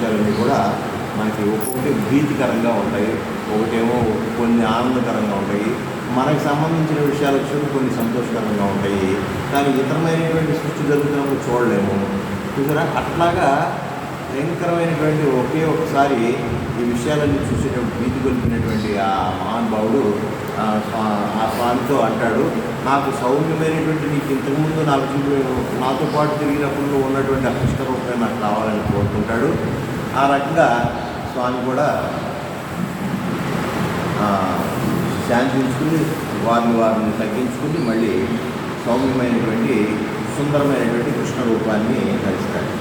విషయాలన్నీ కూడా మనకి ఒక్కొక్కటి భీతికరంగా ఉంటాయి ఒకటేమో కొన్ని ఆనందకరంగా ఉంటాయి మనకు సంబంధించిన విషయాలు వచ్చి కొన్ని సంతోషకరంగా ఉంటాయి. కానీ ఇతరమైనటువంటి సృష్టి జరుగుతున్నప్పుడు చూడలేము. చూసారా? అట్లాగా భయంకరమైనటువంటి ఒకే ఒకసారి ఈ విషయాలన్నీ చూసేటప్పుడు భీతి కొలిపినటువంటి ఆ మహానుభావుడు ఆ స్వా- ఆ స్వామితో అంటాడు నాకు సౌమ్యమైనటువంటి నీకు ఇంతకుముందు నాకు నాతో పాటు తిరిగినప్పుడు ఉన్నటువంటి ఆ రూపమే నాకు కావాలని కోరుకుంటాడు. ఆ రకంగా స్వామి కూడా శాంతించుకుని వారిని వారిని తగ్గించుకుని మళ్ళీ సౌమ్యమైనటువంటి సుందరమైనటువంటి కృష్ణ రూపాన్ని ధరిస్తాడు.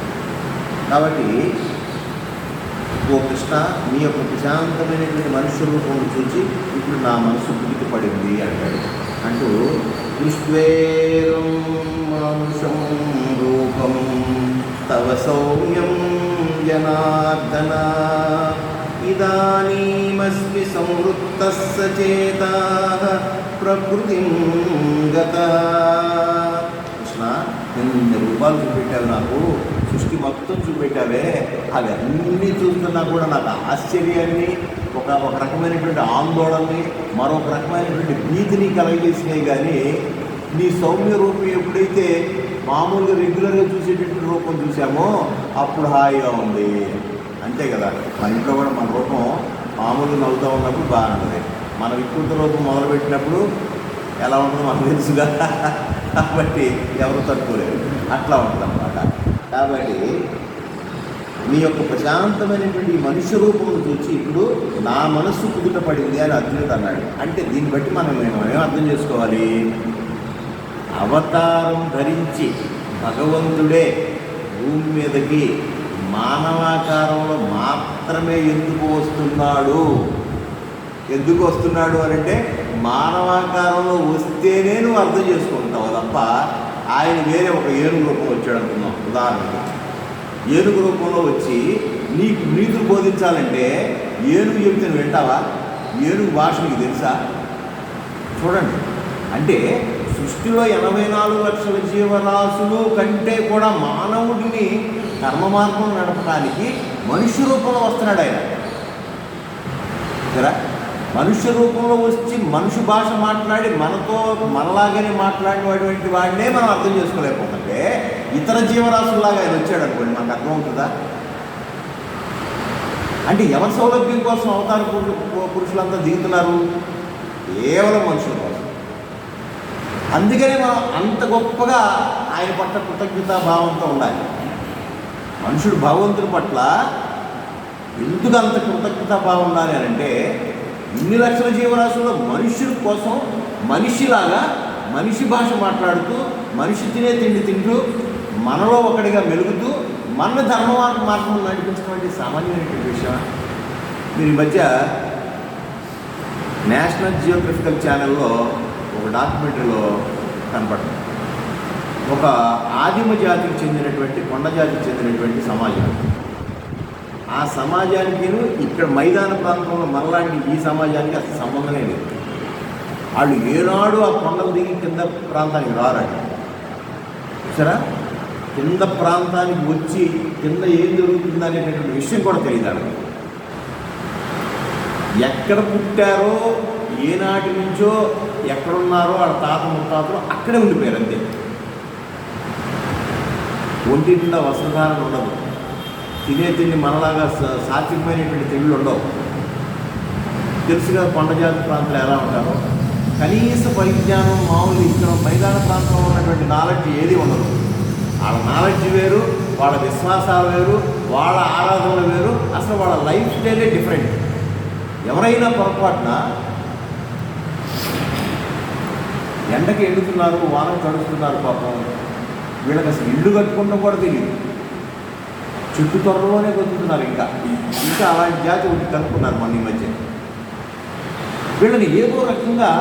కాబట్టి ఓ కృష్ణ మీ యొక్క ప్రశాంతమైనటువంటి మనుష్య రూపం చూసి ఇప్పుడు నా మనసు కుదికి పడింది అంటాడు. అంటూ విశ్వేరం మానుషం రూపం తవ సౌమ్యం జనార్దన ఇదానీమస్మి సంవృత్త సచేత ప్రకృతిం గత కృష్ణ నేను రూపాలు చూపెట్టావు నాకు? సృష్టి మొత్తం చూపెట్టావే? అవి అన్నీ చూస్తున్నా కూడా నాకు ఆశ్చర్యాన్ని ఒక ఒక రకమైనటువంటి ఆందోళనని మరొక రకమైనటువంటి భీతిని కలగజేసినాయి కానీ నీ సౌమ్య రూపం ఎప్పుడైతే మామూలుగా రెగ్యులర్గా చూసేటటువంటి రూపం చూసామో అప్పుడు హాయిగా ఉంది. అంతే కదా? మన ఇంట్లో కూడా మన రూపం మామూలుగా నవ్వుతూ ఉన్నప్పుడు బాగుంటుంది మన వికృత రూపం మొదలుపెట్టినప్పుడు ఎలా ఉంటుందో మనకు తెలుసుగా. కాబట్టి ఎవరు తట్టుకోలేరు అట్లా ఉంటుంది అన్నమాట కాబట్టి మీ యొక్క ప్రశాంతమైనటువంటి ఈ మనుష్య రూపం చూసి ఇప్పుడు నా మనస్సు కుదుట పడింది అని అర్జునుడు అన్నాడు. అంటే దీన్ని బట్టి మనం మనం అర్థం చేసుకోవాలి? అవతారం ధరించి భగవంతుడే భూమి మీదకి మానవాకారంలో మాత్రమే ఎందుకు వస్తున్నాడు? ఎందుకు వస్తున్నాడు అని అంటే మానవాకారంలో వస్తేనే నువ్వు అర్థం చేసుకుంటావు తప్ప ఆయన వేరే ఒక ఏనుగు రూపం వచ్చాడు అనుకున్నాం ఉదాహరణకి ఏనుగు రూపంలో వచ్చి నీకు నీతులు బోధించాలంటే ఏనుగు చెప్తే నువ్వు వింటావా? ఏనుగు భాష నీకు తెలుసా? చూడండి. అంటే సృష్టిలో ఎనభై నాలుగు లక్షల జీవరాశులు కంటే కూడా మానవుడిని కర్మ మార్గం నడపడానికి మనుష్య రూపంలో వస్తున్నాడు ఆయన. సరే మనుష్య రూపంలో వచ్చి మనుషు భాష మాట్లాడి మనతో మనలాగానే మాట్లాడినటువంటి వాడినే మనం అర్థం చేసుకోలేకపోతుంటే ఇతర జీవరాశుల్లాగా ఆయన వచ్చాడు అనుకోండి మనకు అర్థమవుతుందా అంటే ఎవరి సౌలభ్యం కోసం అవతార పురుషులంతా దిగుతున్నారు? కేవలం మనుషుల కోసం. అందుకనే మనం అంత గొప్పగా ఆయన పట్ల కృతజ్ఞతా భావంతో ఉండాలి. మనుషుడు భగవంతుడి పట్ల ఎందుకు అంత కృతజ్ఞతా భావం ఉండాలి అని అంటే ఇన్ని లక్షల జీవరాశుల్లో మనుషుల కోసం మనిషిలాగా మనిషి భాష మాట్లాడుతూ మనిషి తినే తిండి తింటూ మనలో ఒకటిగా మెలుగుతూ మన ధర్మ మార్గం నడిపించినటువంటి సామాన్యమైనటువంటి విషయం. మీరు ఈ మధ్య నేషనల్ జియోగ్రఫికల్ ఛానల్లో ఒక డాక్యుమెంటరీలో కనపడుతుంది ఒక ఆదిమ జాతికి చెందినటువంటి కొండ జాతికి చెందినటువంటి సమాజం. ఆ సమాజానికి ఇక్కడ మైదాన ప్రాంతంలో మనలాంటి ఈ సమాజానికి అసలు సంబంధమే లేదు. వాళ్ళు ఏనాడు ఆ కొండలు దిగి కింద ప్రాంతానికి రారండి చూసారా? కింద ప్రాంతానికి వచ్చి కింద ఏం జరుగుతుంది అనేటటువంటి విషయం కూడా తెలియదు ఎక్కడ పుట్టారో ఏనాటి నుంచో ఎక్కడున్నారో వాళ్ళ తాత ముత్తాతలు అక్కడే ఉండిపోయారు అంతే. ఒంటి నిండా వస్త్రధారణ ఉండదు. తినే తిండి మనలాగా సాత్వికమైనటువంటి తిండిలు ఉండవు. తెలుసు కదా కొండ జాతి ప్రాంతాలు ఎలా ఉంటారో కనీస పరిజ్ఞానం మామూలు ఇష్టం మైదాన ప్రాంతంలో ఉన్నటువంటి నాలెడ్జ్ ఏది ఉండదు. వాళ్ళ నాలెడ్జ్ వేరు వాళ్ళ విశ్వాసాలు వేరు వాళ్ళ ఆరాధనలు వేరు అసలు వాళ్ళ లైఫ్ స్టైలే డిఫరెంట్ ఎవరైనా పొరపాటున ఎండకి ఎండుతున్నారు వానం తడుస్తున్నారు పాపం. వీళ్ళకి అసలు ఇల్లు కట్టుకుంటాం కూడా తెలియదు. చుట్టు త్వరలోనే బతుకుతున్నారు ఇంకా. ఇంకా అలాంటి జాతి ఒకటి కనుక్కున్నారు మన ఈ మధ్య. వీళ్ళని ఏదో రకంగా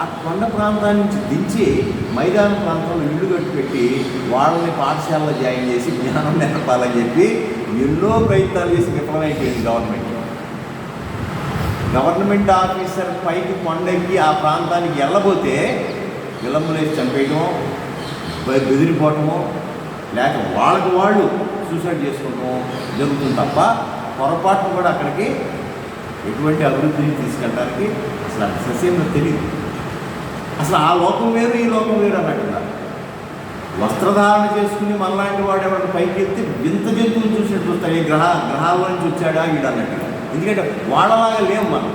ఆ కొండ ప్రాంతాన్ని నుంచి దించి మైదాన ప్రాంతంలో ఇల్లు కట్టి పెట్టి వాళ్ళని పాఠశాలలో జాయిన్ చేసి జ్ఞానం నేర్పాలని చెప్పి ఎన్నో ప్రయత్నాలు చేసి విఫలమైపోయింది గవర్నమెంట్. గవర్నమెంట్ ఆఫీసర్ పైకి కొండకి ఆ ప్రాంతానికి వెళ్ళబోతే విలంబలేసి చంపేయటమో బె- బెదిరిపోవటము లేక వాళ్ళకి వాళ్ళు సూసైడ్ చేసుకోవటం జరుగుతుంది తప్ప పొరపాటును కూడా అక్కడికి ఎటువంటి అభివృద్ధిని తీసుకెళ్ళడానికి అసలు అది సస్యంలో తెలియదు అసలు ఆ లోకం వేరు ఈ లోకం వేరు అన్నట్టుగా వస్త్రధారణ చేసుకుని మనలాంటి వాడు ఎవరైనా పైకి ఎత్తి వింత జంతువులు చూసినట్టు చూస్తారు. గ్రహ గ్రహాల నుంచి వచ్చాడా వీడు అన్నట్టుగా ఎందుకంటే వాళ్ళలాగా లేము మనం.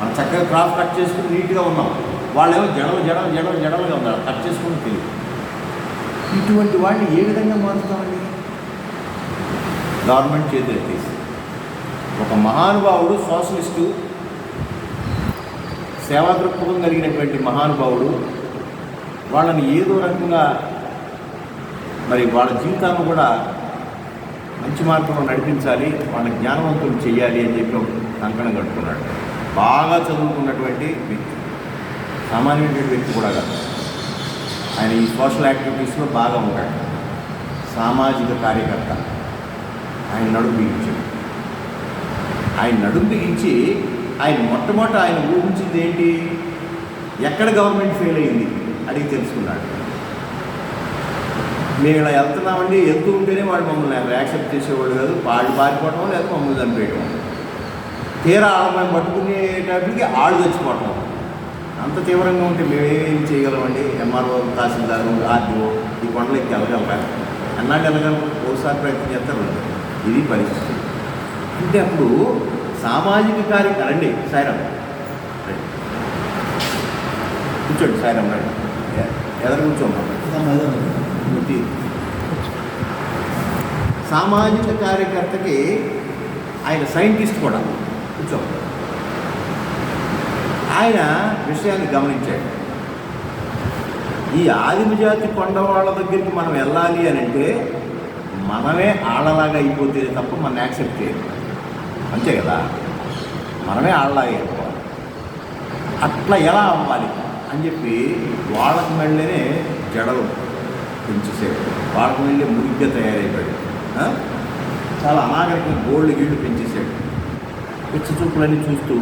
మనం చక్కగా క్రాఫ్ కట్ చేసుకుని నీట్గా ఉన్నాం. వాళ్ళేమో జడలు జడలు జడలు జడలుగా ఉన్నారు. కట్ చేసుకుని తెలియదు ఇటువంటి వాడిని ఏ విధంగా మారుస్తామండి? గవర్నమెంట్ చేతులు ఎత్తేసి. ఒక మహానుభావుడు సోషలిస్టు సేవా దృక్పథం కలిగినటువంటి మహానుభావుడు వాళ్ళని ఏదో రకంగా మరి వాళ్ళ జీవితాన్ని కూడా మంచి మార్గంలో నడిపించాలి వాళ్ళ జ్ఞానవంతులు చేయాలి అని చెప్పి ఒక కంకణం కట్టుకున్నాడు. బాగా చదువుకున్నటువంటి వ్యక్తి. సామాన్యమైనటువంటి వ్యక్తి కూడా కాదు. ఆయన ఈ సోషల్ యాక్టివిటీస్లో బాగా ఉంటాడు. సామాజిక కార్యకర్త. ఆయన నడుము బిగించాడు. ఆయన నడుము బిగించి ఆయన మొట్టమొదట ఆయన ఊహించింది ఏంటి? ఎక్కడ గవర్నమెంట్ ఫెయిల్ అయింది? అడిగి తెలుసుకున్నాడు. మేము ఇలా వెళ్తున్నామండి. వెళ్తూ ఉంటేనే వాడు మమ్మల్ని యాక్సెప్ట్ చేసేవాడు కాదు. వాళ్ళు పారిపోవటం లేదా మమ్మల్ని చంపేయటం తీరా ఆడమని పట్టుకునేటప్పటికి ఆడు తెచ్చుకోవటం అంత తీవ్రంగా ఉంటే మేమేం చేయగలమండి? ఎంఆర్ఓ తహసీల్దారు ఆర్డీఓ ఈ కొండలకి వెళ్ళగలరా? అన్నా వెళ్ళగలం ఓసారి ప్రయత్నం చేస్తారు. ఇది పరిస్థితి. అంటే అప్పుడు సామాజిక కార్యక్రమం రండి సాయిరామ్. కూర్చోండి సాయిరామ్ రండి ఎదరు ఎదురు కూర్చోమ్మా సామాజిక కార్యకర్తకి ఆయన సైంటిస్ట్ కూడా. కూర్చో ఆయన విషయాన్ని గమనించాడు. ఈ ఆదిమజాతి కొండ వాళ్ళ దగ్గరికి మనం వెళ్ళాలి అని అంటే మనమే ఆళ్ళలాగా అయిపోతే తప్ప మనం యాక్సెప్ట్ చేయాలి. అంతే కదా? మనమే ఆళ్ళలాగా అయిపోవాలి. అట్లా ఎలా అవ్వాలి అని చెప్పి వాళ్ళకు మళ్ళీనే జడలు పెంచేసాడు వాళ్ళకు మళ్ళీ మురిగ్గా తయారైపోయాడు చాలా అనాగరికంగా గోల్డ్ గీళ్ళు పెంచేసాడు పిచ్చి చూపులన్నీ చూస్తూ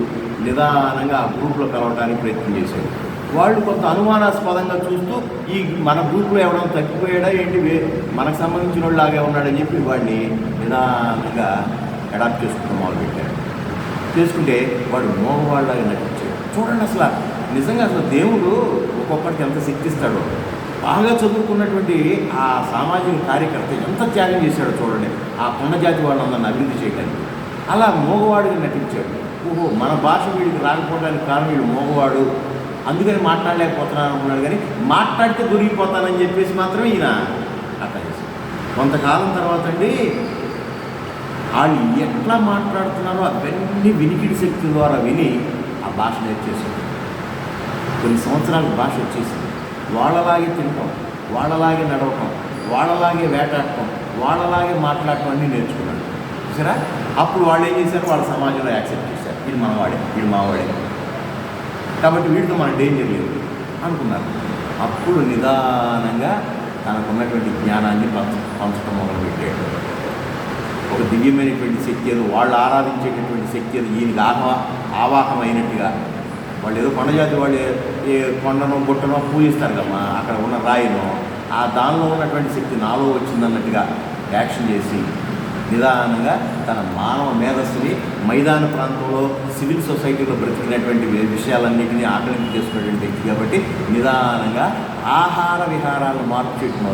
నిదానంగా ఆ గ్రూప్లో కలవడానికి ప్రయత్నం చేశాడు. వాళ్ళు కొంత అనుమానాస్పదంగా చూస్తూ ఈ మన గ్రూప్లో ఎవడం తప్పిపోయాడా ఏంటి? మనకు సంబంధించిన వాళ్ళలాగే ఉన్నాడని చెప్పి వాడిని నిదానంగా అడాప్ట్ చేసుకుంటూ మొదలుపెట్టాడు. చేసుకుంటే వాడు మోగవాళ్ళలాగా నటించాడు. చూడండి అసలు నిజంగా అసలు దేవుడు ఒక్కొక్కరికి ఎంత శక్తిస్తాడో. బాగా చదువుకున్నటువంటి ఆ సామాజిక కార్యకర్త ఎంత త్యాగం చేశాడో చూడండి. ఆ కొండ జాతి వాళ్ళందరిని అభివృద్ధి చేయడానికి అలా మోగవాడిగా నటించాడు. ఓహో మన భాష వీడికి రాకపోవడానికి కారణం వీడు మోగవాడు. అందుకని మాట్లాడలేకపోతున్నాను అనుకున్నాడు కానీ మాట్లాడితే దొరికిపోతానని చెప్పేసి మాత్రం ఈయన అట్లా చేశాడు. కొంతకాలం తర్వాత అండి వాళ్ళు ఎట్లా మాట్లాడుతున్నారో అవన్నీ వినికిడి శక్తి ద్వారా విని ఆ భాష నేర్చేసాడు కొన్ని సంవత్సరాలకు భాష వచ్చేసింది. వాళ్ళలాగే తినటం వాళ్ళలాగే నడవటం వాళ్ళలాగే వేటాడటం వాళ్ళలాగే మాట్లాడటం అన్నీ నేర్చుకున్నాడు. చూసారా? అప్పుడు వాళ్ళు ఏం చేశారు? వాళ్ళ సమాజంలో యాక్సెప్ట్ చేశారు. వీడు మనవాడే వీడు. మావాడే కాబట్టి వీడితో మన డేంజర్ లేదు అనుకున్నారు. అప్పుడు నిదానంగా తనకున్నటువంటి జ్ఞానాన్ని పంచ పంచడం మొదలుపెట్టాడు ఒక దివ్యమైనటువంటి శక్తి ఏదో వాళ్ళు ఆరాధించేటటువంటి శక్తి ఏదో ఈయనకి ఆహ్వా ఆవాహం అయినట్టుగా వాళ్ళు ఏదో కొండజాతి వాళ్ళు ఏ- ఏ కొండనో గుట్టనో పూజిస్తారు కమ్మా అక్కడ ఉన్న రాయినో ఆ దానిలో ఉన్నటువంటి శక్తి నాలో వచ్చిందన్నట్టుగా యాక్షన్ చేసి నిదానంగా తన మానవ మేధస్సుని మైదాన ప్రాంతంలో సివిల్ సొసైటీలో బ్రతికినటువంటి విషయాలన్నింటినీ ఆకలింపు చేసుకున్నటువంటి వ్యక్తి కాబట్టి నిదానంగా ఆహార విహారాలను మార్పు చేయడం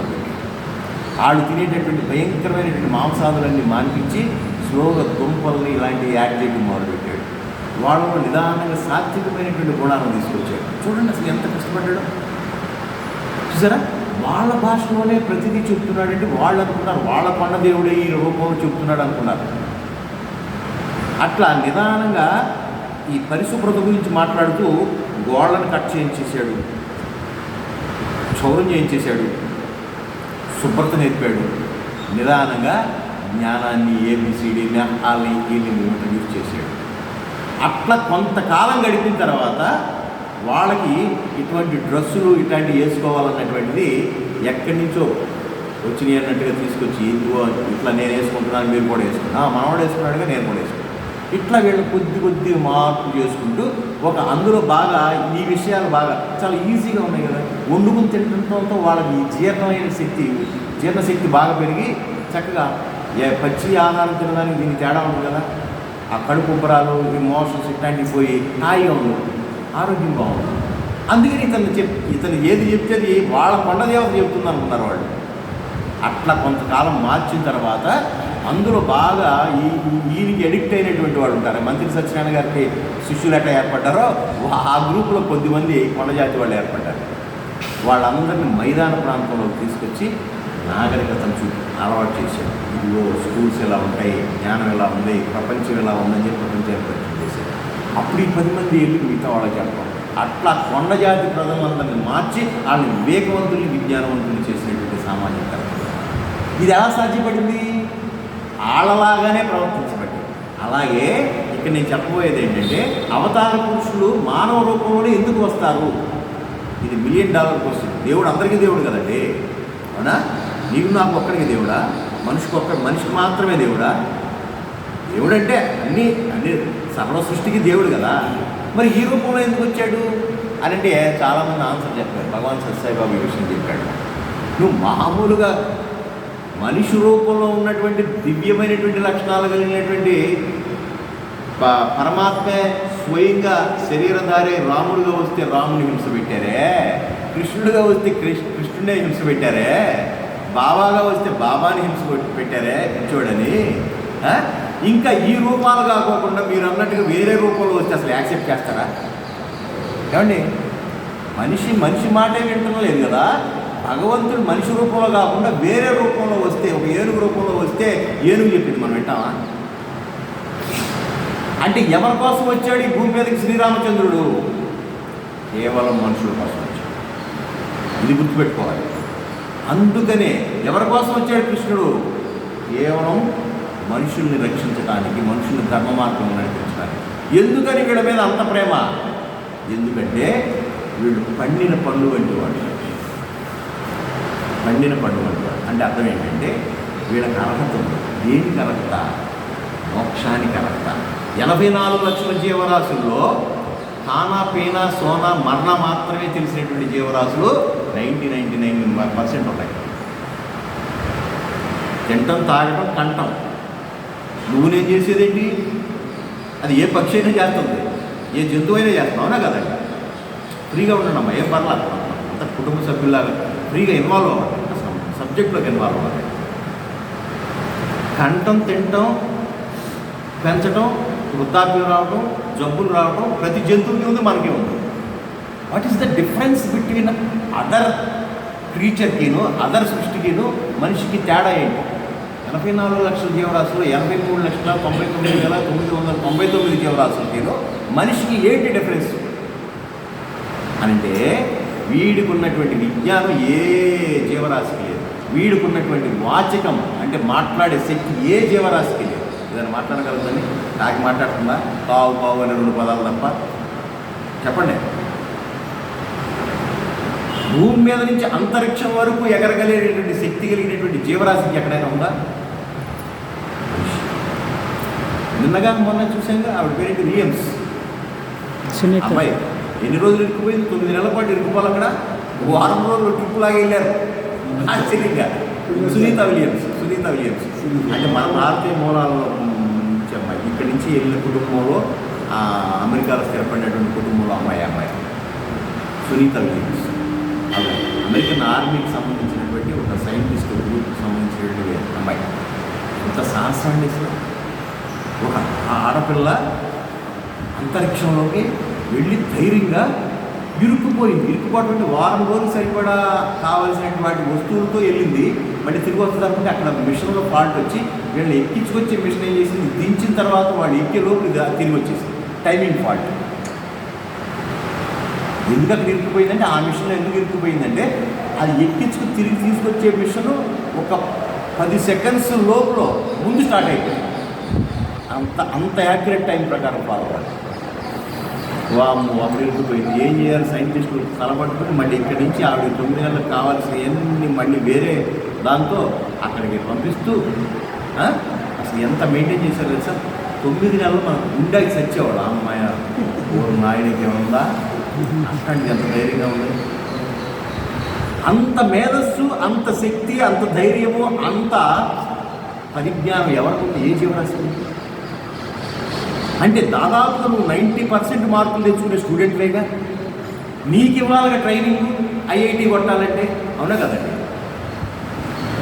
వాళ్ళు తినేటటువంటి భయంకరమైనటువంటి మాంసాదులన్నీ మానిపించి స్లోగా దుంపల్ని ఇలాంటి యాడ్ చేయడం మొదలుపెట్టాడు వాళ్ళలో నిదానంగా సాత్వికమైనటువంటి గుణాలను తీసుకొచ్చాడు. చూడండి అసలు ఎంత కష్టపడ్డాడు. చూసారా? వాళ్ళ భాషలోనే ప్రతిదీ చెప్తున్నాడంటే వాళ్ళు అనుకున్నారు. వాళ్ళ కొండ దేవుడే ఈ రూపంలో చెప్తున్నాడు అనుకున్నారు. అట్లా నిదానంగా ఈ పరిశుభ్రత గురించి మాట్లాడుతూ గోళ్ళను కట్ చేయించేసాడు క్షౌరం చేయించేశాడు. శుభ్రత నేర్పాడు. నిదానంగా జ్ఞానాన్ని ఏబిసిడి మెహాల్ని వీళ్ళని ఇంట్రడ్యూస్ చేశాడు. అట్లా కొంతకాలం గడిపిన తర్వాత వాళ్ళకి ఇటువంటి డ్రెస్సులు ఇట్లాంటివి వేసుకోవాలన్నటువంటిది ఎక్కడి నుంచో వచ్చినాయి అన్నట్టుగా తీసుకొచ్చి ఇదిగో ఇట్లా నేను వేసుకుంటున్నాను మీరు కూడా వేసుకున్నా మనవాడు వేసుకున్నాడుగా నేను కూడా వేసుకున్నాను ఇట్లా వీళ్ళు కొద్ది కొద్ది మార్పు చేసుకుంటూ ఒక అందులో బాగా ఈ విషయాలు బాగా చాలా ఈజీగా ఉన్నాయి కదా. వండుకుని తినడంతో వాళ్ళకి జీర్ణమైన శక్తి జీర్ణశక్తి బాగా పెరిగి చక్కగా ఏ పచ్చి ఆహారం తినడానికి దీనికి తేడా ఉంది కదా. ఆ కడుపు ఉబ్బరాలు ఈ మోషన్స్ ఇట్లాంటివి పోయి హాయిగా ఉంది ఆరోగ్యం బాగుంది. అందుకని ఇతను చెప్ ఇతను ఏది చెప్తే అది వాళ్ళ కొండ దేవత చెప్తుంది అనుకున్నారు వాళ్ళు. అట్లా కొంతకాలం మార్చిన తర్వాత అందులో బాగా ఈ ఈయనకి ఎడిక్ట్ అయినటువంటి వాళ్ళు ఉంటారు. మంత్రి సత్యనారాయణ గారికి శిష్యులు ఎట్లా ఏర్పడ్డారో ఆ గ్రూపులో కొద్దిమంది కొండజాతి వాళ్ళు ఏర్పడ్డారు. వాళ్ళందరినీ మైదాన ప్రాంతంలోకి తీసుకొచ్చి నాగరికతను చూపి అలవాటు చేశారు. ఇదిగో స్కూల్స్ ఎలా ఉంటాయి జ్ఞానం ఎలా ఉంది ప్రపంచం ఎలా ఉందని చెప్పి ప్రపంచం ఏర్పడింది. అప్పుడు ఈ పది మంది వెళ్ళి మిగతా వాళ్ళకి చెప్పడం? అట్లా కొండ జాతి ప్రజలందరినీ మార్చి వాళ్ళని వివేకవంతుల్ని విజ్ఞానవంతుల్ని చేసినటువంటి సామాజిక కార్యక్రమం. ఇది ఎలా సాధ్యపడింది? వాళ్ళలాగానే ప్రవర్తించబడింది అలాగే ఇక్కడ నేను చెప్పబోయేది ఏంటంటే అవతార పురుషులు మానవ రూపంలో ఎందుకు వస్తారు? ఇది మిలియన్ డాలర్ క్వశ్చన్ దేవుడు అందరికీ దేవుడు కదండి. అవునా? నీకు నాకు ఒక్కడికి దేవుడా? మనిషికి ఒక్క మనిషికి మాత్రమే దేవుడా? దేవుడంటే అన్నీ అన్ని సర్వ సృష్టికి దేవుడు కదా. మరి ఈ రూపంలో ఎందుకు వచ్చాడు? అని అంటే చాలామంది ఆన్సర్ చెప్పారు. భగవాన్ సత్సాయిబాబు ఈ విషయం చెప్పాడు. నువ్వు మామూలుగా మనిషి రూపంలో ఉన్నటువంటి దివ్యమైనటువంటి లక్షణాలు కలిగినటువంటి ప- పరమాత్మే స్వయంగా శరీరధారి రాముడుగా వస్తే రాముని హింస పెట్టారే? కృష్ణుడిగా వస్తే కృష్ణ కృష్ణుడే హింస పెట్టారే? బాబాగా వస్తే బాబాని హింస పెట్టారే? పిచ్చోడని? ఇంకా ఈ రూపాలు కాకోకుండా మీరు అన్నట్టుగా వేరే రూపంలో వచ్చి అసలు యాక్సెప్ట్ చేస్తారా? ఏమండి? మనిషి మనిషి మాటే వింటలేదు కదా? భగవంతుడు మనిషి రూపంలో కాకుండా వేరే రూపంలో వస్తే ఒక ఏనుగు రూపంలో వస్తే ఏనుగు చెప్పింది మనం వింటామా? అంటే ఎవరి కోసం వచ్చాడు ఈ భూమి మీదకి శ్రీరామచంద్రుడు? కేవలం మనుషుల కోసం వచ్చాడు. ఇది గుర్తుపెట్టుకోవాలి. అందుకనే ఎవరి కోసం వచ్చాడు కృష్ణుడు? కేవలం మనుషుల్ని రక్షించడానికి మనుషుల్ని ధర్మ మార్గంలో నడిపించడానికి ఎందుకని వీళ్ళ మీద అంత ప్రేమ? ఎందుకంటే వీళ్ళు పండిన పళ్ళు వంటి వాళ్ళు పండిన పళ్ళు వంటి వాళ్ళు అంటే అర్థం ఏంటంటే వీళ్ళకి అర్హత ఉంది. దేనికి అర్హత? మోక్షానికి అర్హత. ఎనభై నాలుగు లక్షల జీవరాశుల్లో తానా పీనా సోనా మరణ మాత్రమే తెలిసినటువంటి జీవరాశులు నైంటీ నైంటీ నైన్ పర్సెంట్ ఉన్నాయి తింటం తాగటం కంటం నువ్వునేం చేసేదేంటి? అది ఏ పక్షి అయినా చేస్తుంది. ఏ జంతువు అయినా చేస్తాం అవునా కదండి ఫ్రీగా ఉండడమ్మా ఏం పర్లేదు. అంత కుటుంబ సభ్యులాగా ఫ్రీగా ఇన్వాల్వ్ అవ్వాలి. సబ్జెక్ట్లోకి ఇన్వాల్వ్ అవ్వాలి. కంటం తినటం పెంచడం వృద్ధాప్యం రావడం జబ్బులు రావడం ప్రతి జంతువుకి ఉంది మనకి ఉంది. What is the difference between other క్రీచర్కిను other సృష్టికిను మనిషికి తేడా ఏంటి? ఎనభై నాలుగు లక్షల జీవరాశులు ఎనభై మూడు లక్షల తొంభై తొమ్మిది వేల తొమ్మిది వందల తొంభై తొమ్మిది జీవరాశులకిను మనిషికి ఏంటి డిఫరెన్స్? అంటే వీడికి ఉన్నటువంటి విజ్ఞానం ఏ జీవరాశికి లేదు. వీడికి ఉన్నటువంటి వాచకం అంటే మాట్లాడే శక్తి ఏ జీవరాశికి లేదు. ఏదైనా మాట్లాడగలుగుతుంది నాకు మాట్లాడుతుందా? కావు కావు అనే రెండు పదాలు తప్ప. చెప్పండి. భూమి మీద నుంచి అంతరిక్షం వరకు ఎగరగలేటటువంటి శక్తి కలిగినటువంటి జీవరాశికి ఎక్కడైనా ఉందా? నిన్నగా మొన్న చూసాంగా ఆవిడ పేరేంటి విలియమ్స్ సునీత. అమ్మాయి. ఎన్ని రోజులు ఇరుక్కుపోయింది? తొమ్మిది నెలల పాటు ఇరుక్కుపోవాలి అక్కడ. వారం రోజులు ట్రిప్ లాగా వెళ్ళారు. ఆశ్చర్యంగా. Sunita Williams Sunita Williams. అంటే మన భారతీయ మూలాల్లో నుంచి అమ్మాయి. ఇక్కడి నుంచి వెళ్ళిన కుటుంబంలో ఆ, అమెరికాలో స్థిరపడినటువంటి కుటుంబంలో అమ్మాయి అమ్మాయి. సునీత విలియమ్స్. అలా అమెరికన్ ఆర్మీకి సంబంధించినటువంటి ఒక సైంటిస్ట్ గ్రూప్కి సంబంధించినటువంటి అమ్మాయి. ఎంత సాహసాన్ని ఒక ఆడపిల్ల అంతరిక్షంలోకి వెళ్ళి ధైర్యంగా ఇరుక్కుపోయింది. ఇరుక్కుపోవడం అంటే వారం రోజులు సరిపడా కావాల్సినటువంటి వాటి వస్తువులతో వెళ్ళింది. మళ్ళీ తిరిగి వస్తుంది అనుకుంటే అక్కడ మిషన్లో ఫాల్ట్ వచ్చి వీళ్ళని ఎక్కించుకొచ్చే మిషన్ ఏం చేసింది? దించిన తర్వాత వాళ్ళు ఎక్కే లోపు తిరిగి వచ్చేసింది. Timing fault. ఎందుకు అక్కడ ఇరుక్కుపోయిందంటే ఆ మిషన్లో ఎందుకు ఇరుక్కుపోయిందంటే అది ఎక్కించుకు తిరిగి తీసుకొచ్చే మిషన్ ఒక పది సెకండ్స్ లోపల ముందు స్టార్ట్ అయిపోయింది. అంత అంత యాక్యురేట్ టైం ప్రకారం ఫాలో అవ్వాలి. వాము అప్పుడు ఏం చేయాలి? సైంటిస్టులు తలపట్టుకుని మళ్ళీ ఇక్కడి నుంచి ఆవిడ తొమ్మిది గంటలకు కావాల్సిన ఎన్ని మళ్ళీ వేరే దాంతో అక్కడికి పంపిస్తూ అసలు ఎంత మెయింటైన్ చేశారు సార్ తొమ్మిది నెలలు మనం గుండెకి చచ్చేవాడు అమ్మాయి. ఓ ఏముందా? అట్లాంటిది ఎంత ధైర్యంగా ఉంది. అంత మేధస్సు అంత శక్తి అంత ధైర్యము అంత పరిజ్ఞానం ఎవరికి ఏ జీవరాశి? అంటే దాదాపుగా నువ్వు నైంటీ పర్సెంట్ మార్కులు తెచ్చుకునే స్టూడెంట్లేగా నీకు ఇవ్వాలిగా ట్రైనింగ్ ఐఐటి కొట్టాలంటే అవునా కదండి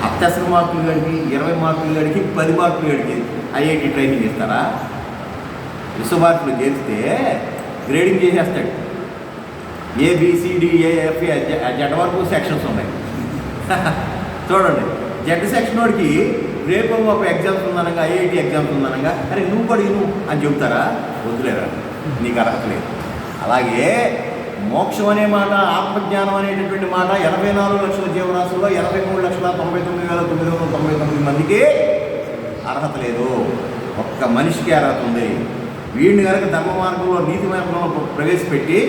అత్యవసర మార్కులు గడికి ఇరవై మార్కులు గడికి పది మార్కులు గడికి ఐఐటి ట్రైనింగ్ ఇస్తారా? విశ్వభారతిలో చేస్తే గ్రేడింగ్ చేసేస్తాడు. A B C D A F Z e, వరకు సెక్షన్స్ ఉన్నాయి. చూడండి. జెడ్ సెక్షన్ వాడికి రేపు ఒక ఎగ్జామ్స్ ఉందనగా ఐఐటి ఎగ్జామ్స్ ఉందనగా అరే నువ్వు కూడా నువ్వు అని చెబుతారా వద్దులేరా నీకు అర్హత లేదు. అలాగే మోక్షం అనే మాట ఆత్మజ్ఞానం అనేటటువంటి మాట ఎనభై నాలుగు లక్షల జీవరాశుల్లో ఎనభై మూడు లక్షల తొంభై తొమ్మిది వేల తొమ్మిది వందల తొంభై తొమ్మిది మందికి అర్హత లేదు. ఒక్క మనిషికి అర్హత ఉంది. వీడిని కనుక ధర్మ మార్గంలో నీతి మార్గంలో ప్రవేశపెట్టి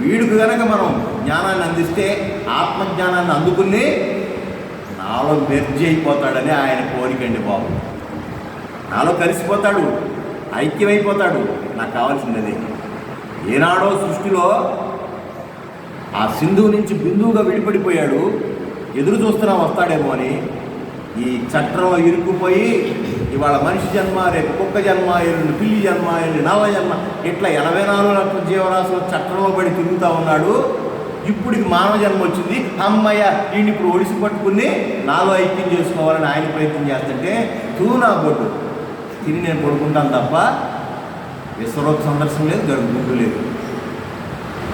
వీడికి కనుక మనం జ్ఞానాన్ని అందిస్తే ఆత్మజ్ఞానాన్ని అందుకుని నాలో మెర్జీ అయిపోతాడని ఆయన కోరికండి బాబు. నాలో కలిసిపోతాడు ఐక్యమైపోతాడు నాకు కావాల్సింది ఏనాడో సృష్టిలో ఆ సింధువు నుంచి బిందువుగా విడిపడిపోయాడు ఎదురు చూస్తున్నా వస్తాడేమో అని ఈ చట్టంలో ఇరుక్కుపోయి ఇవాళ మనిషి జన్మ రేపు కుక్క జన్మ ఎల్లుండి పిల్లి జన్మ ఎల్లుండి నవ జన్మ ఇట్లా ఎనభై నాలుగు లక్షల జీవరాశులు చట్టంలో పడి తిరుగుతూ ఉన్నాడు ఇప్పుడికి మానవ జన్మ వచ్చింది. అమ్మయ్య ఈయన ఇప్పుడు ఒడిసి పట్టుకుని నాలో ఐక్యం చేసుకోవాలని ఆయన ప్రయత్నం చేస్తుంటే తూ నా బొడ్డు తిని నేను పడుకుంటాను తప్ప విశ్వలోక సందర్శనం లేదు గడుపు గుడ్డు లేదు.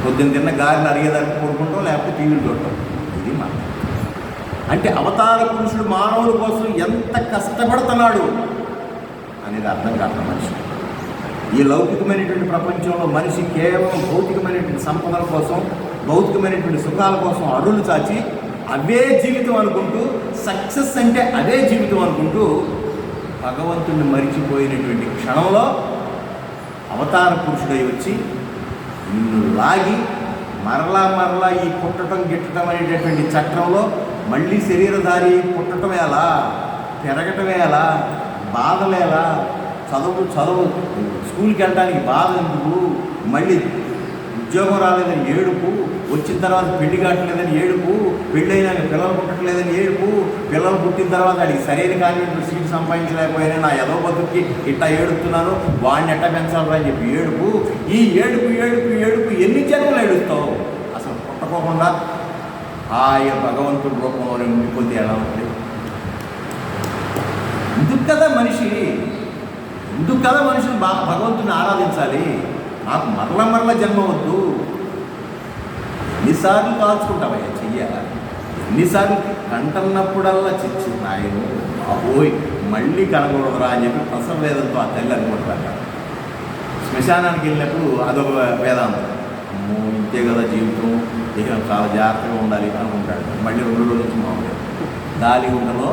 పొద్దున్న తిన్న గాలిని అడిగేదానికి పడుకుంటాం లేకపోతే టీవీలు చూడటం. ఇది మాట. అంటే అవతార పురుషుడు మానవుల కోసం ఎంత కష్టపడుతున్నాడు అనేది అర్థం కాదు మనిషి. ఈ లౌకికమైనటువంటి ప్రపంచంలో మనిషి కేవలం భౌతికమైనటువంటి సంపదల కోసం భౌతికమైనటువంటి సుఖాల కోసం అడులు చాచి అవే జీవితం అనుకుంటూ సక్సెస్ అంటే అదే జీవితం అనుకుంటూ భగవంతుడిని మరిచిపోయినటువంటి క్షణంలో అవతార పురుషుడై వచ్చి నిన్ను లాగి మరలా మరలా ఈ పుట్టటం గిట్టటం అనేటటువంటి చక్రంలో మళ్ళీ శరీరధారి పుట్టడం ఎలా? పెరగటం ఎలా? బాధలేలా చదువు చదువు స్కూల్కి వెళ్ళడానికి బాధ ఎందుకు? మళ్ళీ ఉద్యోగం రాలేదని ఏడుపు వచ్చిన తర్వాత పెళ్ళి కావట్లేదని ఏడుపు పెళ్ళైనా పిల్లలు పుట్టట్లేదని ఏడుపు పిల్లలు పుట్టిన తర్వాత వాడికి సరైన కాన్వెంట్లో సీట్ సంపాదించలేకపోయినా నా ఎదో బతుక్కి ఇట్టా ఏడుస్తున్నాను. వాడిని ఎట్టా పెంచాలరా అని చెప్పి ఏడుపు. ఈ ఏడుపు ఏడుపు ఏడుపు ఎన్ని జన్మలు ఏడుస్తావు? అసలు పుట్టకోకుండా హాయ భగవంతుడి రూపంలోనే ఉండిపోతే ఎలా ఉంటుంది? ఎందుకు కదా మనిషి ఎందుకు కదా మనిషిని బా భగవంతుని ఆరాధించాలి? నాకు మరల మరల జన్మ వద్దు. ఎన్నిసార్లు కాల్చుకుంటావయ్యా చెయ్య ఎన్నిసార్లు కంటన్నప్పుడల్లా చిచ్చు నాయను బాబోయ్ మళ్ళీ కనకూడదురా అని చెప్పి ప్రసవ వేదంతో ఆ తల్లి అనుకుంటారు శ్మశానానికి వెళ్ళినప్పుడు అదొక వేదాంతం. అమ్మో ఇంతే కదా జీవితం. ఇక చాలా జాగ్రత్తగా ఉండాలి అనుకుంటాడు. మళ్ళీ రెండు రోజుల నుంచి మామూలు. దాలిగుంటలో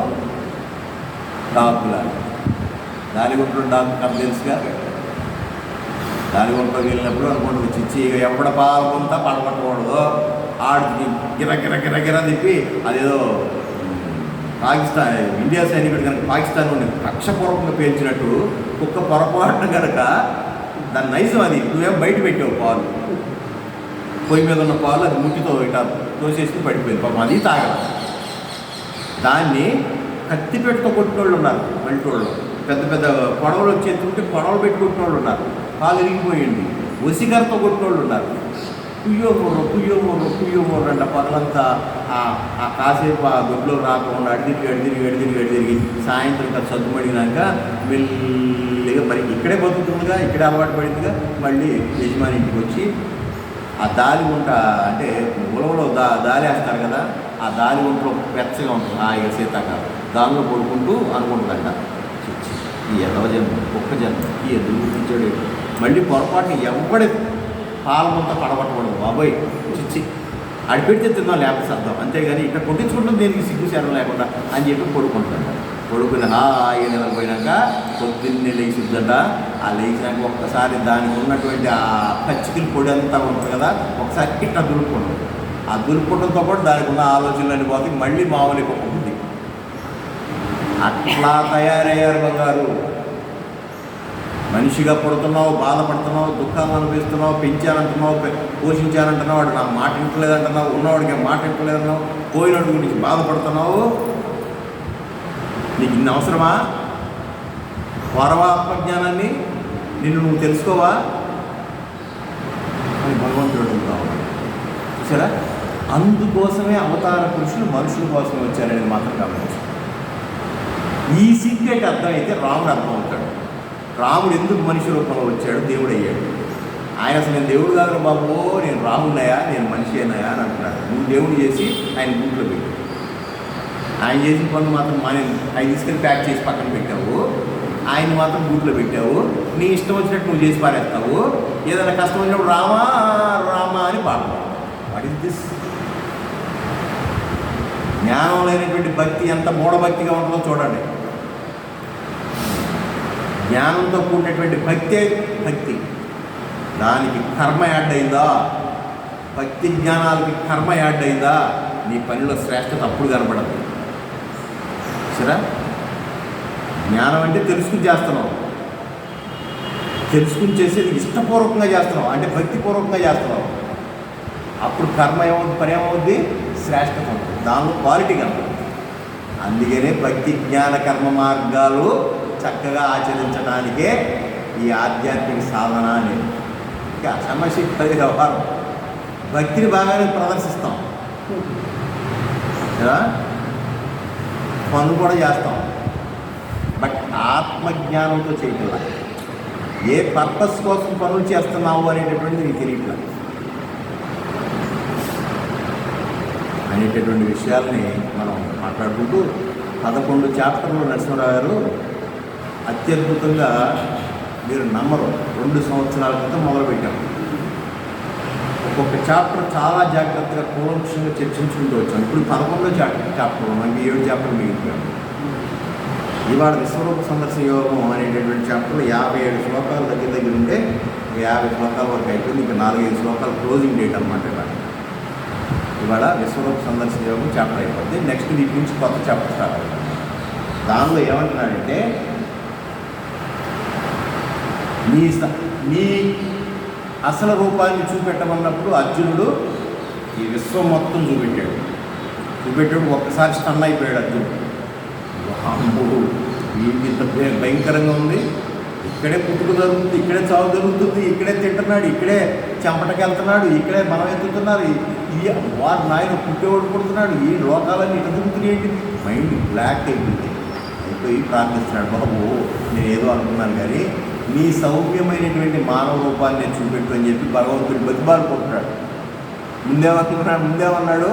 డాకులాగా దాలిగుంటలో డాకు కథ తెలుసుగా? దాలిగుంటలోకి వెళ్ళినప్పుడు అనుకుంటుంది వచ్చి ఇక ఎవడ పాల్గొంతా పడపట్టకూడదు ఆడికి గిర గిర గిర గిర తిప్పి అదేదో పాకిస్తాన్ ఇండియా సైనికుడు కనుక పాకిస్తాన్ నుండి కక్షపూర్వకంగా పేల్చినట్టు కుక్క పొరపాటున కనుక దాని నైజం అది నువ్వేం బయట పెట్టావు పాలు పొయ్యి మీద ఉన్న పాలు అది ముట్టితో ఇట తోసేసి పడిపోయింది పాపం అది తాగల దాన్ని కత్తిపెట్టుతో కొట్టినోళ్ళు ఉన్నారు పల్లెటూళ్ళు పెద్ద పెద్ద పొడవలు వచ్చేస్తుంటే పొడవలు పెట్టుకుంటున్న వాళ్ళు ఉన్నారు కాలు ఇరిగిపోయింది ఒసిగరతో కొట్టినోళ్ళు ఉన్నారు. కుయ్యో మొర్ర కుయ్యో మొర్ర కుయ్యో మొర్ర అంట పగలంతా ఆ- ఆ కాసేపు ఆ దొడ్లో రాకుండా అడిదిరిగి అడిదిరిగి అడిదిరిగి అడిదిరిగి సాయంత్రం ఇంకా సద్దుమడినాక మెల్లిగా మరి ఇక్కడే బతుకుతుందిగా ఇక్కడే అలవాటు పడిందిగా మళ్ళీ యజమాని ఇంటికి వచ్చి ఆ దాలి గుంట అంటే ఉలవలో దా దాలేస్తారు కదా ఆ దాలి గుంటలో పెచ్చగా ఉంటుంది హాయిగా శీతాకాలం దానిలో పడుకుంటూ అనుకుంటుందంట. ఈ ఎదవ జన్మ ఒక్క జన్మ ఈ ఎదురు గుర్తించాడు మళ్ళీ పొరపాటుని ఎవడి పాలమంతా పడబట్టకూడదు బాబోయ్ చిచ్చి. అడి పెడితే తిందాం లేకపోతే సర్దాం. అంతేగాని ఇక్కడ కొట్టించుకుంటాం దీనికి సిగ్గు శరం లేకుండా అని చెప్పి పడుకుంటాడు పడుకుని హాయిగా నిలబోయినాక పొద్దున్నే లేచిద్దంట. ఆ లేచినాక ఒక్కసారి దానికి ఉన్నటువంటి ఆ పచ్చికిల పొడి అంతా ఉంటుంది కదా ఒకసారి ఇట్లా దులుపుకుంటాం ఆ దులుపుకోవడంతో పాటు దానికి ఉన్న ఆలోచనలన్నీ పోతే మళ్ళీ మామూలుగా ఉంది అట్లా తయారయ్యారు బంగారు. మనిషిగా పడుతున్నావు బాధపడుతున్నావు దుఃఖాలు అనిపిస్తున్నావు పెంచానంటున్నావు పె- పోషించానంటున్నావు వాడు నా మాట ఇంటలేదంటున్నావు ఉన్నవాడికి మాట ఇంటలేదన్నావు పోయినోడి గురించి బాధపడుతున్నావు? నీకు ఇన్ని అవసరమా? పరవ ఆత్మజ్ఞానాన్ని నిన్ను నువ్వు తెలుసుకోవా? అని భగవంతుడు అడుగుతా చూసారా? అందుకోసమే అవతార పురుషులు మనుషుల కోసం వచ్చారనేది మాత్రం గమనించారు ఈ సీక్రెట్ అర్థమైతే రాముడు అర్థం అవుతాడు రాముడు ఎందుకు మనిషి రూపంలో వచ్చాడు? దేవుడు అయ్యాడు ఆయన అసలు నేను దేవుడు కాదు బాబు నేను రామున్నాయా నేను మనిషి అయినాయా అని అంటున్నాడు నువ్వు దేవుడు చేసి ఆయన గుంట్లో పెట్టు. ఆయన చేసిన పనులు మాత్రం మానే ఆయన తీసుకెళ్ళి ప్యాక్ చేసి పక్కన పెట్టావు. ఆయన మాత్రం గూట్లో పెట్టావు. నీ ఇష్టం వచ్చినట్టు నువ్వు చేసి పారేస్తావు. ఏదైనా కష్టం వచ్చినప్పుడు రామా రామా అని పాడతావు వాట్ ఇస్ దిస్ జ్ఞానం లేనటువంటి భక్తి ఎంత మూఢభక్తిగా ఉంటుందో చూడండి. జ్ఞానంతో కూడినటువంటి భక్తే భక్తి. దానికి కర్మ యాడ్ అయిందా? భక్తి జ్ఞానాలకి కర్మ యాడ్ అయిందా? నీ పనిలో శ్రేష్టత అప్పుడు కనపడదు సరే? జ్ఞానం అంటే తెలుసుకుని చేస్తున్నావు. తెలుసుకుని చేసేది ఇష్టపూర్వకంగా చేస్తున్నావు. అంటే భక్తిపూర్వకంగా చేస్తున్నావు. అప్పుడు కర్మ ఏమవుతుంది పని ఏమవుద్ది? శ్రేష్టత ఉంటుంది దానిలో క్వాలిటీ కనపడుతుంది అందుకనే భక్తి జ్ఞాన కర్మ మార్గాలు చక్కగా ఆచరించడానికే ఈ ఆధ్యాత్మిక సాధన అనేది ఇంకా సమస్య పది వ్యవహారం. భక్తిని బాగానే ప్రదర్శిస్తాం. పనులు కూడా చేస్తాం. బట్ ఆత్మజ్ఞానంతో చేయట్లా. ఏ పర్పస్ కోసం పనులు చేస్తున్నావు అనేటటువంటిది నీకు తెలియట్లా. అనేటటువంటి విషయాల్ని మనం మాట్లాడుకుంటూ పదకొండు చాప్టర్లు నరసింహరావు గారు అత్యద్భుతంగా మీరు నమ్మరు. రెండు సంవత్సరాల క్రితం మొదలుపెట్టాం. ఒక్కొక్క చాప్టర్ చాలా జాగ్రత్తగా కూలంక్షంగా చర్చించుకుంటూ వచ్చాను ఇప్పుడు పదకొండో చాప్టర్ చాప్టర్ మనకి ఏడు చాప్టర్ మిగిలిపోయాం. ఇవాళ విశ్వరూప సందర్శన యోగం అనేటటువంటి చాప్టర్లో యాభై ఏడు శ్లోకాల దగ్గర దగ్గర ఉంటే యాభై శ్లోకాల వరకు అయిపోయింది. ఇంకా నాలుగైదు శ్లోకాలు క్లోజింగ్ డేట్ అనమాట ఇవాళ. ఇవాళ విశ్వరూప సందర్శన యోగం చాప్టర్ అయిపోతుంది నెక్స్ట్ వీక్ నుంచి కొత్త చాప్టర్ స్టార్ట్ అవుతుంది. దానిలో ఏమంటున్నాడంటే నీ స- నీ అసలు రూపాన్ని చూపెట్టమన్నప్పుడు అర్జునుడు ఈ విశ్వం మొత్తం చూపెట్టాడు. చూపెట్టాడు ఒక్కసారి స్టన్ అయిపోయాడు అర్జునుడు. అమ్మో, ఇంత భయంకరంగా ఉంది. ఇక్కడే పుట్టుకు జరుగుతుంది ఇక్కడే చావు జరుగుతుంది ఇక్కడే తింటున్నాడు ఇక్కడే చెంపటకి వెళ్తున్నాడు ఇక్కడే మనం ఎత్తుతున్నారు. ఈ- ఈ వాడు నాయన పుట్టేవాడు పుడుతున్నాడు ఈ లోకాలన్నీ ఇటు దిగుతున్నాయి ఏంటి మైండ్ బ్లాక్ అయిపోయింది. అయిపోయి ప్రార్థిస్తున్నాడు బాబు నేను ఏదో అనుకున్నాను కానీ నీ సౌమ్యమైనటువంటి మానవ రూపాన్ని నేను చూపెట్టు అని చెప్పి భగవంతుడు బతిమాలుకుంటున్నాడు. ముందేమనుకున్నాడు ముందేమన్నాడు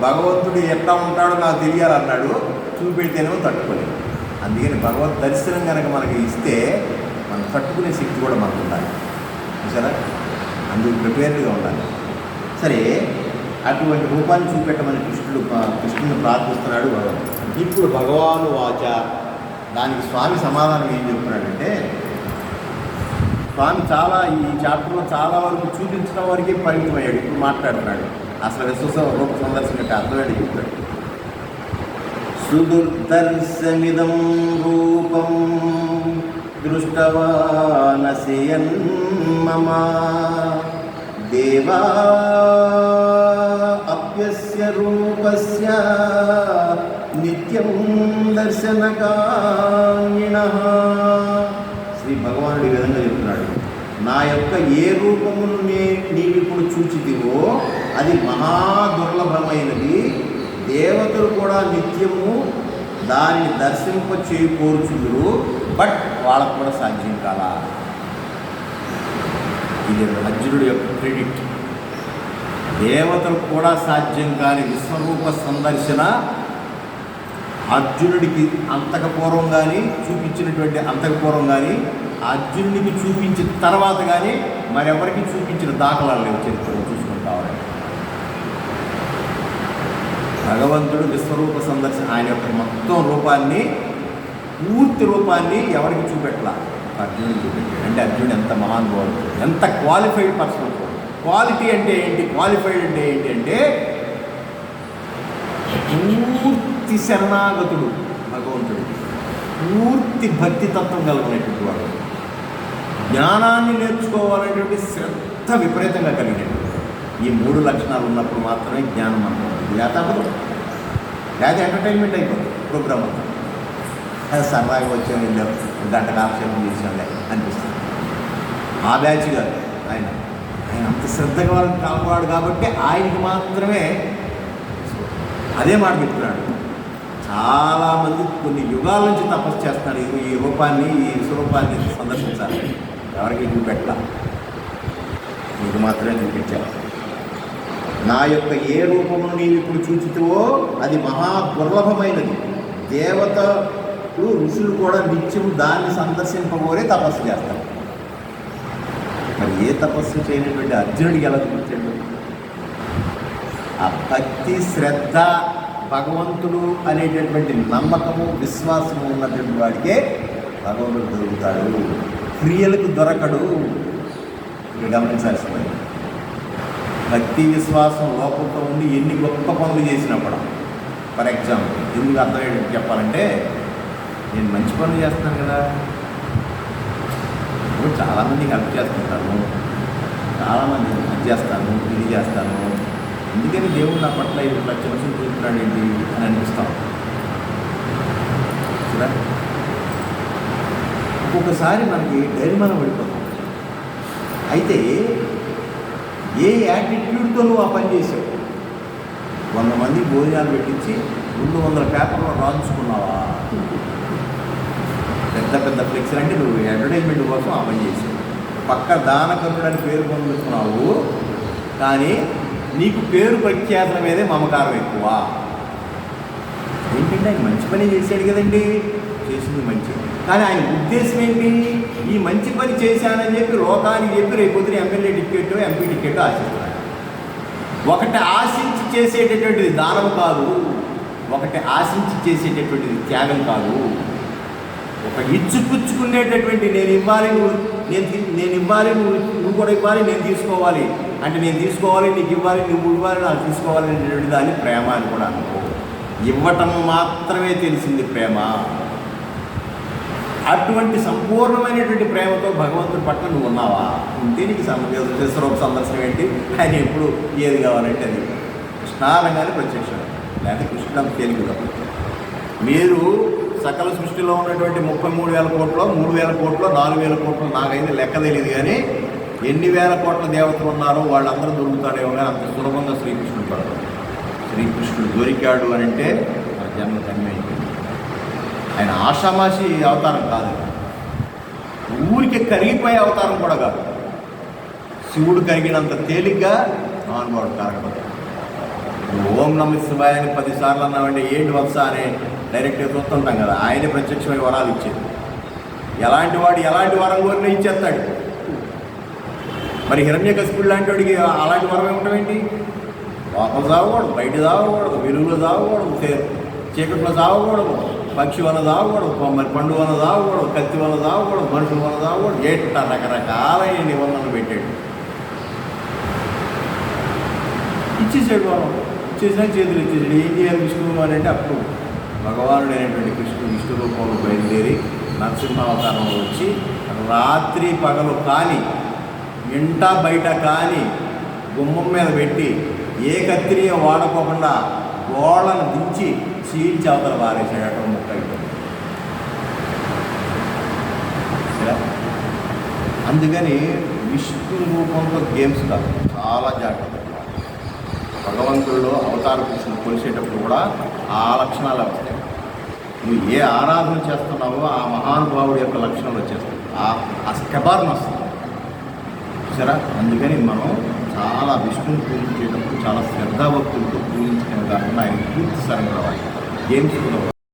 భగవంతుడు ఎట్లా ఉంటాడో నాకు తెలియాలన్నాడు. చూపెడితేనేమో తట్టుకోలేదు. అందుకని భగవత్ దర్శనం కనుక మనకి ఇస్తే మనం తట్టుకునే శక్తి కూడా మనకు ఉండాలి. చూసారా అందుకు ప్రిపేర్డ్గా ఉండాలి. సరే అటువంటి రూపాన్ని చూపెట్టమని కృష్ణుడు కృష్ణుని ప్రార్థిస్తున్నాడు భగవంతుడు. ఇప్పుడు భగవాను వాచ. దానికి స్వామి సమాధానం ఏం చెప్తున్నాడంటే స్వామి చాలా ఈ చాప్టర్లో చాలా వరకు చూపించడం వరకే పరిమితమయ్యాడు ఇప్పుడు మాట్లాడుతున్నాడు. అసలు విశ్వస రూప సందర్శన అంటే అర్థమేడు చెప్తాడు సుదుర్దర్శమిదం రూపం దృష్టవానశయన్ మమ దేవా అప్యస్య రూపస్య నిత్యం దర్శనకామిణ శ్రీ భగవానుడు ఈ విధంగా చెప్తున్నాడు నా యొక్క ఏ రూపమును నే నీవిప్పుడు చూచితివో అది మహా దుర్లభమైనది. దేవతలు కూడా నిత్యము దానిని దర్శింప చేయకూర్చుందరు బట్ వాళ్ళకు కూడా సాధ్యం కాలా. ఇది అర్జునుడి యొక్క క్రెడిట్ దేవతలకు కూడా సాధ్యం కాని విశ్వరూప సందర్శన అర్జునుడికి అంతకపూర్వం కానీ చూపించినటువంటి అంతకపూర్వం కానీ అర్జునుడికి చూపించిన తర్వాత కానీ మరెవరికి చూపించిన దాఖలాలు లేవు చరిత్రలో చూసుకుంటామని భగవంతుడు విశ్వరూప సందర్శన ఆయన యొక్క మొత్తం రూపాన్ని పూర్తి రూపాన్ని ఎవరికి చూపెట్టాల? అర్జునుడు చూపెట్టాడు. అంటే అర్జునుడు ఎంత మహానుభావుడు? ఎంత క్వాలిఫైడ్ పర్సన్ క్వాలిటీ అంటే ఏంటి? క్వాలిఫైడ్ అంటే ఏంటి అంటే పూర్తి శరణాగతుడు భగవంతుడు పూర్తి భక్తి తత్వం కలిగినటువంటి వాడు. జ్ఞానాన్ని నేర్చుకోవాలనేటువంటి శ్రద్ధ విపరీతంగా కలిగినటువంటి ఈ మూడు లక్షణాలు ఉన్నప్పుడు మాత్రమే జ్ఞానం అనుకోవాలి లేకపోతే లేదా ఎంటర్టైన్మెంట్ అయిపోతుంది ప్రోగ్రామ్ అవుతుంది అది సరదాగా వచ్చాం వెళ్ళాం గంట కాలక్షేపం చేసాంలే అనిపిస్తుంది. ఆ బ్యాచ్ గారు ఆయన. ఆయన అంత శ్రద్ధగా వాళ్ళకి కాపాడు కాబట్టి ఆయనకి మాత్రమే అదే మాట చెప్తున్నాడు. చాలామంది కొన్ని యుగాల నుంచి తపస్సు చేస్తున్నారు. ఈ- ఈ రూపాన్ని ఈ స్వరూపాన్ని సందర్శించాలి. ఎవరికి చూపెట్ల నీకు మాత్రమే చూపించాను నా యొక్క ఏ రూపమును నీవు ఇప్పుడు చూచితివో అది మహా దుర్లభమైనది దేవతలు ఋషులు కూడా నిత్యం దాన్ని సందర్శింపబోరే తపస్సు చేస్తారు. మరి ఏ తపస్సు చేయనటువంటి అర్జునుడికి ఎలా చూపించాడు ఆ భక్తి శ్రద్ధ భగవంతుడు అనేటటువంటి నమ్మకము విశ్వాసము ఉన్నటువంటి వాడికే భగవంతుడు దొరుకుతాడు. క్రియలకు దొరకడు. ఇక్కడ గమనించాల్సింది. భక్తి విశ్వాసం లోపంతో ఉండి ఎన్ని గొప్ప పనులు చేసినప్పుడు ఫర్ ఎగ్జాంపుల్ ఎందుకు అర్థమయ్యేటట్టు చెప్పాలంటే నేను మంచి పనులు చేస్తున్నాను కదా. ఇప్పుడు చాలామందికి హెల్ప్ చేస్తుంటాను చాలామంది అది చేస్తాను ఇది చేస్తాను. ఎందుకని దేవుడు నా పట్ల ఇట్లా చిన్న చూపుతున్నాడు ఏంటి అని అనిపిస్తాం చూడండి. ఒక్కొక్కసారి మనకి ధైర్యమనం పడిపోతుంది అయితే ఏ యాటిట్యూడ్తో నువ్వు ఆ పని చేసావు? వంద మంది భోజనాలు పెట్టించి రెండు వందల పేపర్లో రాయించుకున్నావా? పెద్ద పెద్ద ఫ్లెక్సీలు అంటే నువ్వు అడ్వర్టైజ్మెంట్ కోసం ఆ పని చేసావు. పక్క దానకరుడు అని పేరు పొందుతున్నావు. కానీ నీకు పేరు ప్రఖ్యాతల మీదే మమకారం ఎక్కువ. ఏంటంటే ఆయన మంచి పని చేశాడు కదండి. కానీ ఆయన ఉద్దేశం ఏంటి? ఈ మంచి పని చేశానని చెప్పి లోకానికి చెప్పి రేపొద్దున ఎమ్మెల్యే టికెట్ ఎంపీ టికెట్ ఆశిస్తున్నాడు ఒకటి ఆశించి చేసేటటువంటిది దానం కాదు ఒకటి ఆశించి చేసేటటువంటిది త్యాగం కాదు. ఒక ఇచ్చిపుచ్చుకునేటటువంటి నేను ఇవ్వాలి నువ్వు నేను నేను ఇవ్వాలి నువ్వు నువ్వు కూడా ఇవ్వాలి నేను తీసుకోవాలి. అంటే నేను తీసుకోవాలి నీకు ఇవ్వాలి నువ్వు ఇవ్వాలి నాకు తీసుకోవాలి అనేటువంటి దాన్ని ప్రేమ అని కూడా అనుకో ఇవ్వటం మాత్రమే తెలిసింది ప్రేమ. అటువంటి సంపూర్ణమైనటువంటి ప్రేమతో భగవంతుడి పట్ల నువ్వు ఉన్నావా? ఉంటే నీకు స్వరూప సందర్శనం ఏంటి? ఆయన ఎప్పుడు ఏది కావాలంటే అది. కృష్ణారంగానే ప్రత్యక్షం. లేకపోతే కృష్ణ తేలికగా మీరు సకల సృష్టిలో ఉన్నటువంటి ముప్పై మూడు వేల కోట్లు మూడు వేల కోట్లు నాలుగు వేల కోట్లు నాకైతే లెక్క తెలియదు కానీ ఎన్ని వేల కోట్ల దేవతలు ఉన్నారో వాళ్ళందరూ దొరుకుతాడేమో కానీ అంత సులభంగా శ్రీకృష్ణుడు పడతాడు శ్రీకృష్ణుడు దొరికాడు అని అంటే జన్మ ధన్యమైంది ఆయన ఆషామాషి అవతారం కాదు. ఊరికి కరిగిపోయే అవతారం కూడా కాదు. శివుడు కరిగినంత తేలిగ్గా మహానుభావుడు కరగదు ఓం నమ శివాయ అని పదిసార్లు అన్నావంటే ఏంటి వత్స అని డైరెక్ట్గా చూస్తుంటాం కదా. ఆయనే ప్రత్యక్షమైన వరాలు ఇచ్చేది. ఎలాంటి వాడు ఎలాంటి వరం కోరినా ఇచ్చేస్తాడు. మరి హిరణ్య కసిపుడు లాంటి వాడికి అలాంటి వరం ఏమిటమేంటి లోపల చావకూడదు బయట చావకూడదు వెలుగులో చావకూడదు చీకట్లో చావకూడదు. పక్షి వల్ల చావకూడదు మరి పండు వల్ల చావకూడదు కత్తి వల్ల చావకూడదు మనుషుల వల్ల చావకూడదు ఏట రకరకాలైన నిబంధనలు పెట్టాడు. ఇచ్చేసాడు మనం ఇచ్చేసినా చేతులు ఇచ్చేసాడు. ఏం చేయాలి విష్ణువు అని అంటే అప్పుడు భగవానుడు అయినటువంటి కృష్ణుడు విష్ణు రూపంలో బయలుదేరి నరసింహావతారంలో వచ్చి రాత్రి పగలు కాని ఇంట బయట కాని గుమ్మం మీద పెట్టి ఏ కత్తిని వాడుకోకుండా గోళ్ళను దించి చీల్చి అవతల వారేసాడట ముక్క అందుకని విష్ణు రూపంలో గేమ్స్ కాదు చాలా జాగ్రత్త భగవంతుడిలో అవతార పురుషుని కొలిసేటప్పుడు కూడా ఆ లక్షణాలు వస్తాయి. నువ్వు ఏ ఆరాధన చేస్తున్నావో ఆ మహానుభావుడి యొక్క లక్షణాలు వచ్చేస్తాయి. ఆ ఆ వస్తుంది. సరే? అందుకని మనం చాలా విష్ణుని పూజించేటప్పుడు చాలా శ్రద్ధాభక్తులతో పూజించడం కాకుండా ఆయన పూర్తి సరంగా ఏం